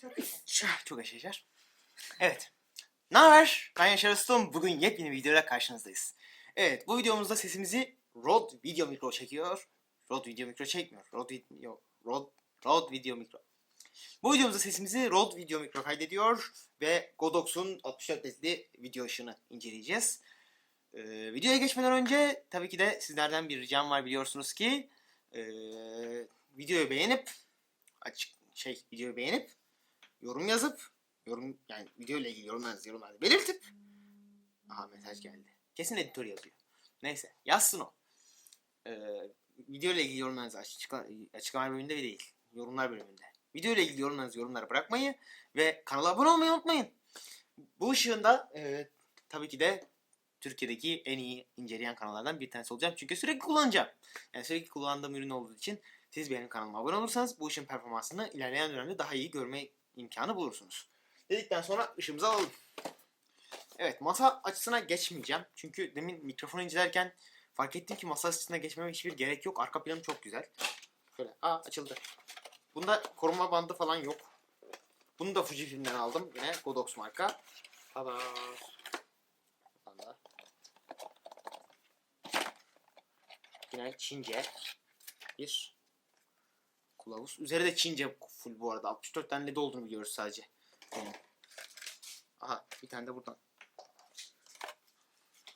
Çok iyi. Şah, Çok yaşayacak. Evet. Ne haber? Ben Yaşar Ustum. Bugün yepyeni bir videoyla karşınızdayız. Evet, bu videomuzda sesimizi Rode Video Mikro çekiyor. Rode Video Mikro çekmiyor. Rode Video Rode, Rode Video Mikro. Bu videomuzda sesimizi Rode Video Mikro kaydediyor ve Godox'un 64 betli video ışığını inceleyeceğiz. Ee, videoya geçmeden önce tabii ki de sizlerden bir ricam var biliyorsunuz ki ee, videoyu beğenip açık şey videoyu beğenip yorum yazıp yorum yani video ile ilgili yorumlarınızı yorumlarda belirtip aha mesaj geldi. Kesin editör yazıyor. Neyse yazsın o. Ee, video ile ilgili yorumlarınızı açıklama, açıklama bölümünde değil. Yorumlar bölümünde. Video ile ilgili yorumlarınızı yorumlara bırakmayı ve kanala abone olmayı unutmayın. Bu ışığında e, tabii ki de Türkiye'deki en iyi inceleyen kanallardan bir tanesi olacağım. Çünkü sürekli kullanacağım. Yani sürekli kullandığım ürün olduğu için siz benim kanalıma abone olursanız bu ışın performansını ilerleyen dönemde daha iyi görme imkanı bulursunuz. Dedikten sonra ışığımızı alalım. Evet masa açısına geçmeyeceğim. Çünkü demin mikrofonu incelerken fark ettim ki masa açısına geçmeme hiçbir gerek yok. Arka planım çok güzel. Şöyle aa açıldı. Bunda koruma bandı falan yok. Bunu da Fujifilm'den aldım. Yine Godox marka. Tada. Buradan da. Yine Çince bir kılavuz. Üzeri de Çince full bu arada. 64 tane de olduğunu biliyoruz sadece. Aha bir tane de buradan.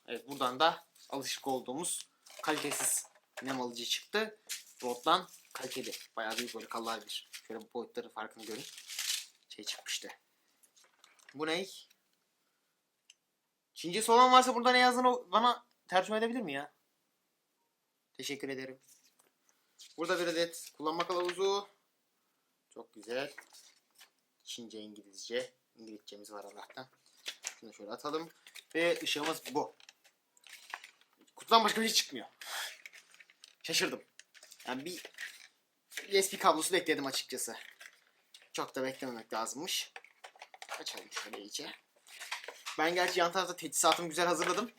Evet buradan da alışık olduğumuz kalitesiz nem alıcı çıktı. Rode'dan kaliteli. Bayağı büyük böyle kallar bir. Şöyle boyutları farkını görün. Şey çıkmıştı. Bu ne? Çincesi olan varsa burada ne yazdığını bana tercüme edebilir mi ya? Teşekkür ederim. Burada bir adet kullanma kılavuzu. Çok güzel. Çince, İngilizce. İngilizcemiz var Allah'tan. Şunu şöyle atalım. Ve ışığımız bu. Kutudan başka bir şey çıkmıyor. Şaşırdım. Yani bir USB kablosu bekledim açıkçası. Çok da beklememek lazımmış. Açalım şöyle iyice. Ben gerçi yan tarafta teçhizatımı güzel hazırladım.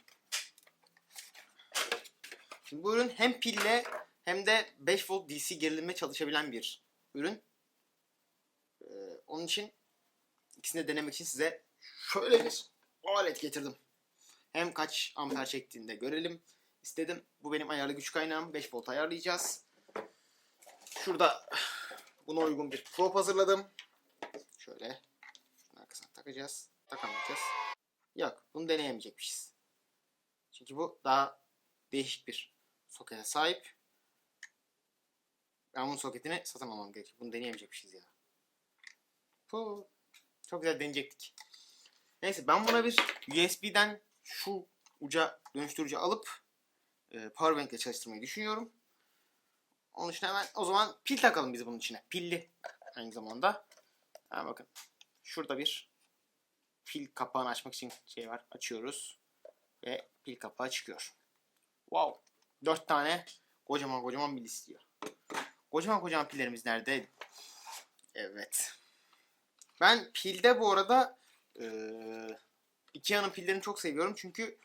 Şimdi bu ürün hem pille hem de 5 volt DC gerilimle çalışabilen bir ürün. Ee, onun için ikisini de denemek için size şöyle bir alet getirdim. Hem kaç amper çektiğini de görelim istedim. Bu benim ayarlı güç kaynağım. 5 volt ayarlayacağız. Şurada buna uygun bir prop hazırladım. Şöyle şunun arkasına takacağız. Takamayacağız. Yok bunu deneyemeyecekmişiz. Çünkü bu daha değişik bir sokete sahip. Ben bunun soketini satamamam gerekiyor. Bunu deneyemeyecekmişiz ya. Puh. Çok güzel deneyecektik. Neyse ben buna bir USB'den şu uca dönüştürücü alıp e, powerbank ile çalıştırmayı düşünüyorum. Onun için hemen o zaman pil takalım biz bunun içine. Pilli aynı zamanda. Ha, bakın. Şurada bir pil kapağını açmak için şey var. Açıyoruz. Ve pil kapağı çıkıyor. Wow. Dört tane kocaman kocaman pil istiyor. Kocaman kocaman pillerimiz nerede? Evet. Ben pilde bu arada eee Ikea'nın pillerini çok seviyorum çünkü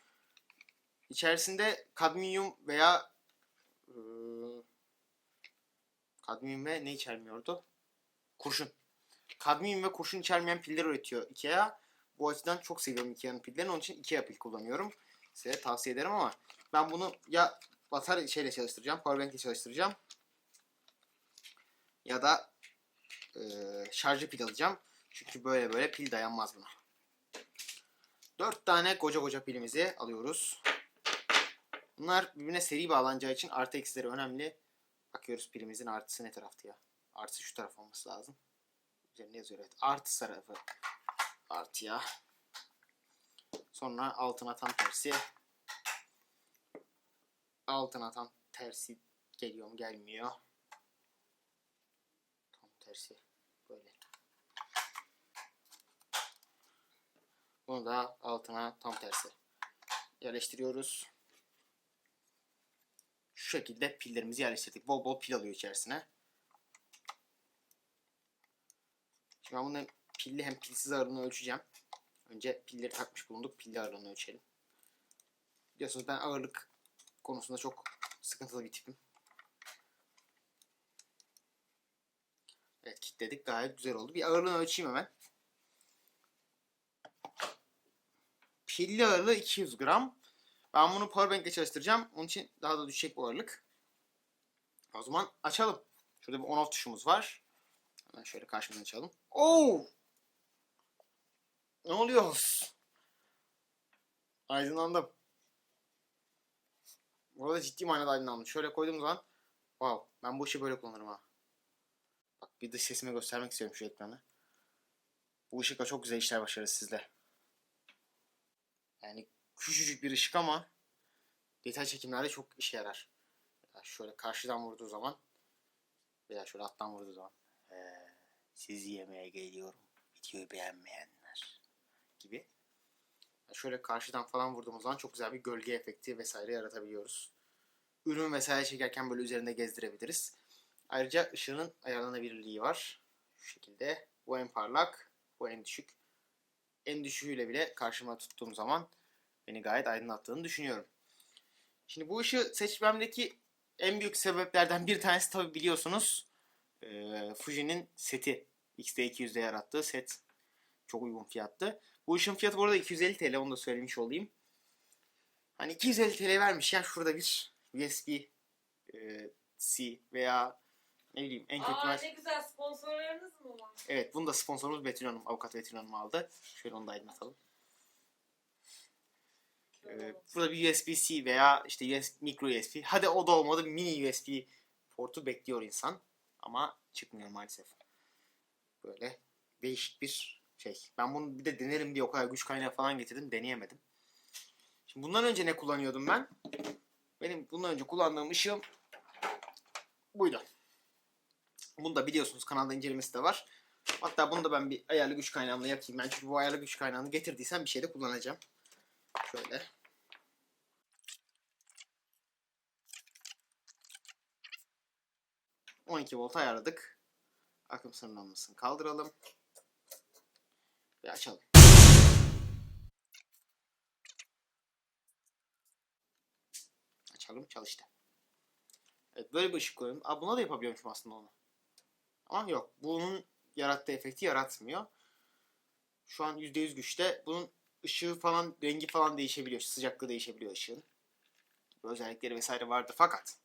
içerisinde kadmiyum veya eee, kadmiyum ve ne içermiyordu? Kurşun. Kadmiyum ve kurşun içermeyen piller üretiyor Ikea. Bu açıdan çok seviyorum Ikea'nın pillerini. Onun için Ikea pil kullanıyorum. Size tavsiye ederim ama ben bunu ya batarya şeyle çalıştıracağım, powerbank ile çalıştıracağım. Ya da eee şarjı pil alacağım. Çünkü böyle böyle pil dayanmaz buna. 4 tane koca koca pilimizi alıyoruz. Bunlar birbirine seri bağlanacağı için artı eksileri önemli. Bakıyoruz pilimizin artısı ne taraftı ya. Artısı şu taraf olması lazım. Üzerinde yazıyor evet. Artı tarafı artıya. Sonra altına tam tersi. Altına tam tersi geliyor mu gelmiyor. Tersi böyle. Bunu da altına tam tersi yerleştiriyoruz. Şu şekilde pillerimizi yerleştirdik. Bol bol pil alıyor içerisine. Şimdi ben bunun hem pilli hem pilsiz ağırlığını ölçeceğim. Önce pilleri takmış bulunduk. Pilli ağırlığını ölçelim. Biliyorsunuz ben ağırlık konusunda çok sıkıntılı bir tipim. Evet kilitledik. Gayet güzel oldu. Bir ağırlığını ölçeyim hemen. Pilli ağırlığı 200 gram. Ben bunu powerbank ile çalıştıracağım. Onun için daha da düşecek bu ağırlık. O zaman açalım. Şurada bir on off tuşumuz var. Hemen şöyle karşımıza açalım. Oo! Ne oluyor? Aydınlandım. Burada ciddi manada aydınlandım. Şöyle koyduğum zaman wow ben bu işi böyle kullanırım ha. Bir dış sesimi göstermek istiyorum şu ekranı. Bu ışıkla çok güzel işler başarırız sizle. Yani küçücük bir ışık ama detay çekimlerde çok işe yarar. Mesela şöyle karşıdan vurduğu zaman veya şöyle alttan vurduğu zaman ee, sizi yemeye geliyorum. Videoyu beğenmeyenler gibi. Şöyle karşıdan falan vurduğumuz zaman çok güzel bir gölge efekti vesaire yaratabiliyoruz. Ürün vesaire çekerken böyle üzerinde gezdirebiliriz. Ayrıca ışığının ayarlanabilirliği var. Şu şekilde. Bu en parlak, bu en düşük. En düşüğüyle bile karşıma tuttuğum zaman beni gayet aydınlattığını düşünüyorum. Şimdi bu ışığı seçmemdeki en büyük sebeplerden bir tanesi tabi biliyorsunuz e, Fuji'nin seti. X-T200'de yarattığı set. Çok uygun fiyattı. Bu ışığın fiyatı bu arada 250 TL onu da söylemiş olayım. Hani 250 TL vermişken şurada bir USB e, C veya ne bileyim en kötü Aa ne güzel sponsorlarınız mı var? Evet bunu da sponsorumuz Betül Hanım, avukat Betül Hanım aldı. Şöyle onu da aydınlatalım. Ee, burada bir USB-C veya işte USB, micro USB. Hadi o da olmadı mini USB portu bekliyor insan. Ama çıkmıyor maalesef. Böyle değişik bir şey. Ben bunu bir de denerim diye o kadar güç kaynağı falan getirdim. Deneyemedim. Şimdi bundan önce ne kullanıyordum ben? Benim bundan önce kullandığım ışığım buydu. Bunu da biliyorsunuz kanalda incelemesi de var. Hatta bunu da ben bir ayarlı güç kaynağımla yakayım. Ben çünkü bu ayarlı güç kaynağını getirdiysem bir şeyde kullanacağım. Şöyle. ...12 volt ayarladık. Akım sınırlamasını kaldıralım. Ve açalım. Açalım çalıştı. Evet böyle bir ışık koyalım. Aa, buna da yapabiliyormuşum aslında onu. Ama yok. Bunun yarattığı efekti yaratmıyor. Şu an %100 güçte. Bunun ışığı falan, rengi falan değişebiliyor. Sıcaklığı değişebiliyor ışığın. Özellikleri vesaire vardı. Fakat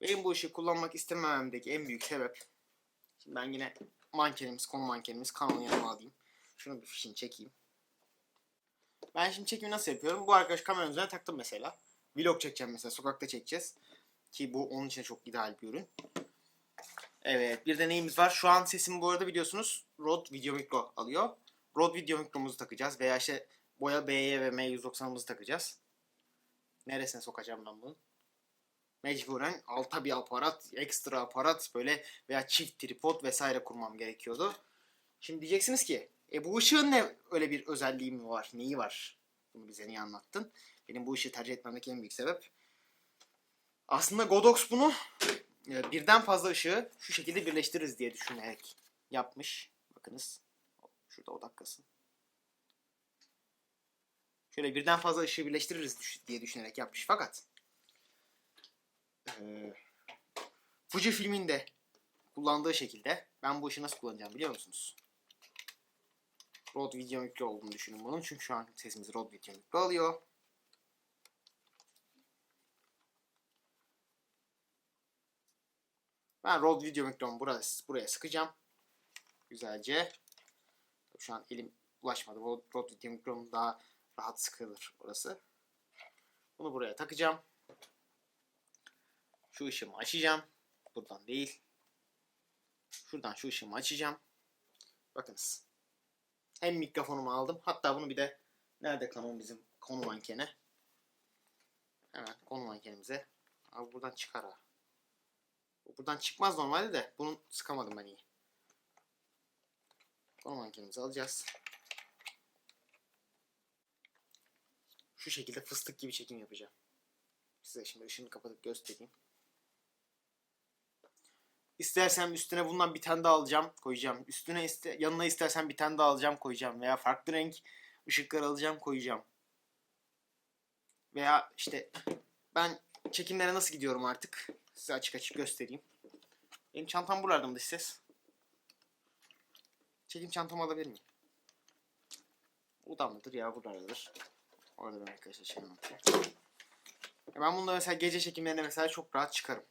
benim bu ışığı kullanmak istemememdeki en büyük sebep şimdi ben yine mankenimiz, konu mankenimiz Canon'u yanıma alayım. Şunu bir fişini çekeyim. Ben şimdi çekimi nasıl yapıyorum? Bu arkadaş kameranın üzerine taktım mesela. Vlog çekeceğim mesela. Sokakta çekeceğiz. Ki bu onun için çok ideal bir ürün. Evet bir de neyimiz var? Şu an sesimi bu arada biliyorsunuz Rode Video Micro alıyor. Rode Video Micro'muzu takacağız. Veya işte Boya BY ve M190'ımızı takacağız. Neresine sokacağım ben bunu? Mecburen alta bir aparat, ekstra aparat böyle veya çift tripod vesaire kurmam gerekiyordu. Şimdi diyeceksiniz ki e bu ışığın ne öyle bir özelliği mi var? Neyi var? Bunu bize niye anlattın? Benim bu ışığı tercih etmemdeki en büyük sebep. Aslında Godox bunu birden fazla ışığı şu şekilde birleştiririz diye düşünerek yapmış. Bakınız. Şurada odaklasın. Şöyle birden fazla ışığı birleştiririz diye düşünerek yapmış. Fakat e, Fuji filminde kullandığı şekilde ben bu ışığı nasıl kullanacağım biliyor musunuz? Rode Video Micro olduğunu düşünün bunun. Çünkü şu an sesimizi Rode Video Micro alıyor. Ben Rode Video Micro'mu buraya, buraya sıkacağım. Güzelce. Şu an elim ulaşmadı. Rode Video Micro'm daha rahat sıkılır burası. Bunu buraya takacağım. Şu ışığımı açacağım. Buradan değil. Şuradan şu ışığımı açacağım. Bakınız. Hem mikrofonumu aldım. Hatta bunu bir de nerede kanon bizim konu mankeni? Hemen konu mankenimize. Abi buradan çıkar ha. Bu Buradan çıkmaz normalde de bunu sıkamadım ben iyi. Konu mankenimizi alacağız. Şu şekilde fıstık gibi çekim yapacağım. Size şimdi ışığını kapatıp göstereyim. İstersem üstüne bundan bir tane daha alacağım, koyacağım. Üstüne iste, yanına istersen bir tane daha alacağım, koyacağım. Veya farklı renk ışıklar alacağım, koyacağım. Veya işte ben çekimlere nasıl gidiyorum artık? Size açık açık göstereyim. Benim çantam buralarda mı dış ses? Çekim çantamı alabilir miyim? Mıdır ya buralardadır. Orada ben arkadaşlar şey anlatayım. Ya Ben bunda mesela gece çekimlerinde mesela çok rahat çıkarım.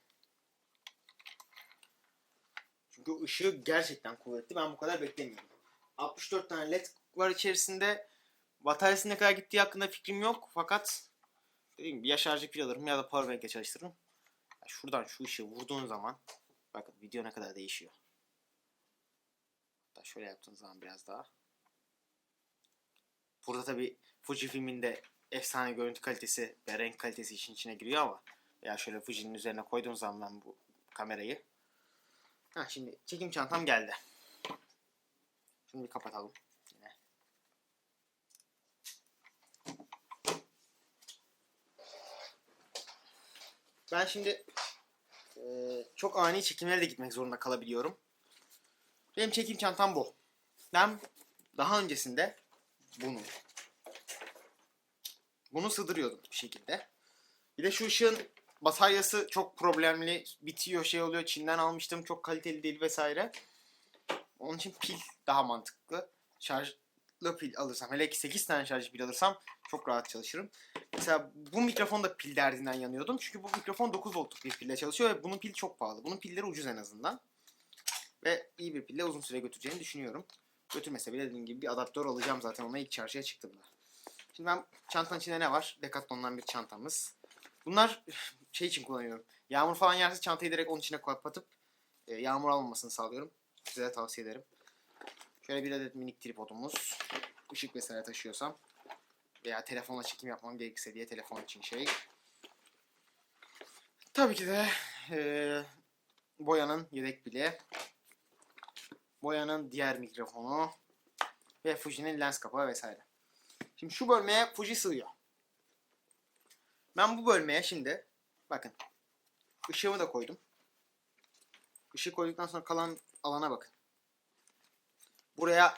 Çünkü ışığı gerçekten kuvvetli. Ben bu kadar beklemiyorum. 64 tane led var içerisinde. Bataryası ne kadar gittiği hakkında fikrim yok. Fakat dediğim gibi ya şarjı pil alırım ya da powerbank'le çalıştırırım. Şuradan şu ışığı vurduğun zaman bakın video ne kadar değişiyor. Hatta şöyle yaptığınız zaman biraz daha. Burada tabi Fujifilm'in de efsane görüntü kalitesi ve renk kalitesi işin içine giriyor ama ya şöyle Fuji'nin üzerine koyduğum zaman ben bu kamerayı Ha şimdi çekim çantam geldi. Şunu bir kapatalım. Yine. Ben şimdi eee, çok ani çekimlere de gitmek zorunda kalabiliyorum. Benim çekim çantam bu. Ben daha öncesinde bunu bunu sığdırıyordum bir şekilde. Bir de şu ışığın bataryası çok problemli. Bitiyor şey oluyor. Çin'den almıştım. Çok kaliteli değil vesaire. Onun için pil daha mantıklı. Şarjlı pil alırsam hele ki 8 tane şarjlı pil alırsam çok rahat çalışırım. Mesela bu mikrofon da pil derdinden yanıyordum. Çünkü bu mikrofon 9 voltluk bir pille çalışıyor ve bunun pil çok pahalı. Bunun pilleri ucuz en azından. Ve iyi bir pille uzun süre götüreceğini düşünüyorum. Götürmese bile dediğim gibi bir adaptör alacağım zaten ona ilk çarşıya çıktığımda. Şimdi ben çantanın içinde ne var? Decathlon'dan bir çantamız. Bunlar şey için kullanıyorum. Yağmur falan yerse çantayı direkt onun içine kapatıp e, yağmur almamasını sağlıyorum. Size de tavsiye ederim. Şöyle bir adet minik tripodumuz. Işık vesaire taşıyorsam. Veya telefonla çekim yapmam gerekirse diye telefon için şey. Tabii ki de e, boyanın yedek bile. Boyanın diğer mikrofonu. Ve Fuji'nin lens kapağı vesaire. Şimdi şu bölmeye Fuji sığıyor. Ben bu bölmeye şimdi bakın ışığımı da koydum. Işığı koyduktan sonra kalan alana bakın. Buraya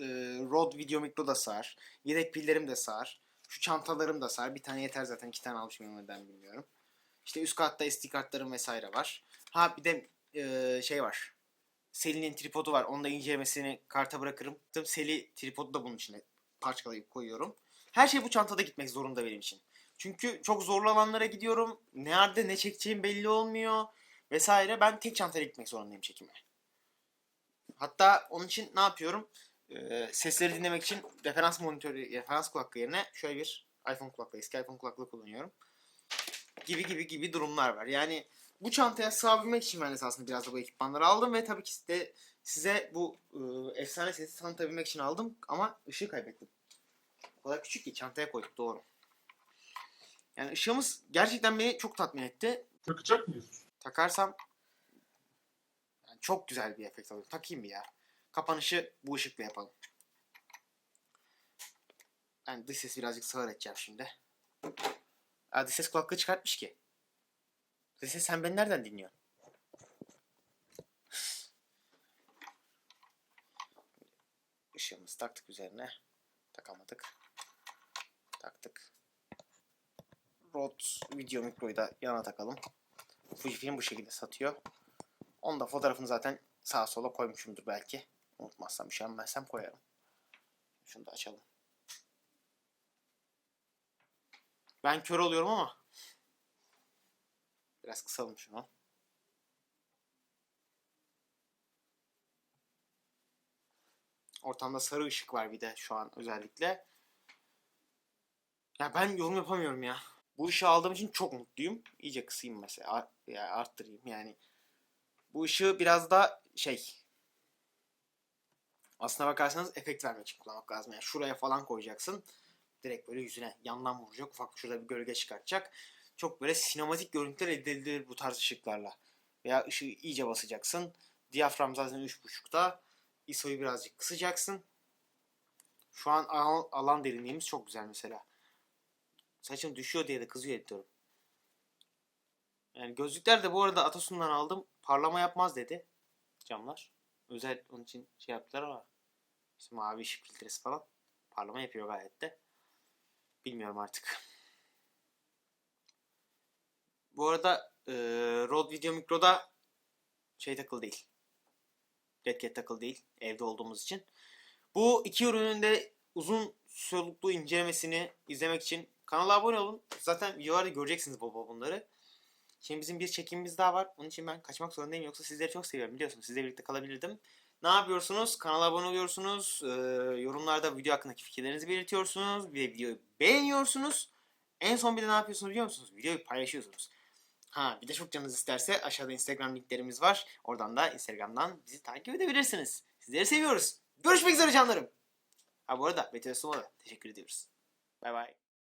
e, Rode Video Micro da sığar. Yedek pillerim de sığar. Şu çantalarım da sığar. Bir tane yeter zaten. iki tane almışım neden bilmiyorum. İşte üst katta SD kartlarım vesaire var. Ha bir de e, şey var. Seli'nin tripodu var. Onu da incelemesini karta bırakırım. Tabii Seli tripodu da bunun içine parçalayıp koyuyorum. Her şey bu çantada gitmek zorunda benim için. Çünkü çok zorlu alanlara gidiyorum. Nerede ne çekeceğim belli olmuyor vesaire. Ben tek çantayla gitmek zorundayım çekime. Hatta onun için ne yapıyorum? Ee, sesleri dinlemek için referans monitörü, referans kulaklığı yerine şöyle bir iPhone kulaklığı, eski iPhone kulaklığı kullanıyorum. Gibi gibi gibi durumlar var. Yani bu çantaya sığabilmek için ben esasında biraz da bu ekipmanları aldım ve tabii ki de size bu e, efsane sesi tanıtabilmek için aldım ama ışığı kaybettim. O kadar küçük ki çantaya koyduk doğru. Yani ışığımız gerçekten beni çok tatmin etti. Takacak mıyız? Takarsam çok güzel bir efekt alıyor. Takayım bir ya. Kapanışı bu ışıkla yapalım. Ben dış sesi birazcık sağır edeceğim şimdi. Aa, dış ses kulaklığı çıkartmış ki. Dış ses sen beni nereden dinliyorsun? Işığımızı taktık üzerine. Takamadık. Taktık. Rode video mikroyu da yana takalım. Fujifilm bu şekilde satıyor. Onu da fotoğrafını zaten sağa sola koymuşumdur belki. Unutmazsam üşenmezsem koyarım. Şunu da açalım. Ben kör oluyorum ama biraz kısalım şunu. Ortamda sarı ışık var bir de şu an özellikle. Ya ben yorum yapamıyorum ya. Bu ışığı aldığım için çok mutluyum. İyice kısayım mesela. Ya arttırayım yani. Bu ışığı biraz da şey aslına bakarsanız efekt vermek için kullanmak lazım. Yani şuraya falan koyacaksın. Direkt böyle yüzüne yandan vuracak. Ufak şurada bir gölge çıkartacak. Çok böyle sinematik görüntüler elde edilir bu tarz ışıklarla. Veya ışığı iyice basacaksın. Diyafram zaten 3.5'ta. ISO'yu birazcık kısacaksın. Şu an al- alan derinliğimiz çok güzel mesela. Saçım düşüyor diye de kızıyor editörüm. Yani gözlükler de bu arada Atasun'dan aldım. Parlama yapmaz dedi camlar. Özel onun için şey yaptılar ama işte mavi ışık filtresi falan parlama yapıyor gayet de. Bilmiyorum artık. Bu arada e, Rode Video Micro'da şey takılı değil. Red Cat takılı değil. Evde olduğumuz için. Bu iki ürünün de uzun soluklu incelemesini izlemek için kanala abone olun. Zaten videolarda göreceksiniz bol bunları. Şimdi bizim bir çekimimiz daha var. Onun için ben kaçmak zorundayım. Yoksa sizleri çok seviyorum biliyorsunuz. Sizle birlikte kalabilirdim. Ne yapıyorsunuz? Kanala abone oluyorsunuz. Ee, yorumlarda video hakkındaki fikirlerinizi belirtiyorsunuz. Bir de videoyu beğeniyorsunuz. En son bir de ne yapıyorsunuz biliyor musunuz? Videoyu paylaşıyorsunuz. Ha bir de çok canınız isterse aşağıda Instagram linklerimiz var. Oradan da Instagram'dan bizi takip edebilirsiniz. Sizleri seviyoruz. Görüşmek üzere canlarım. Ha bu arada Betül teşekkür ediyoruz. Bay bay.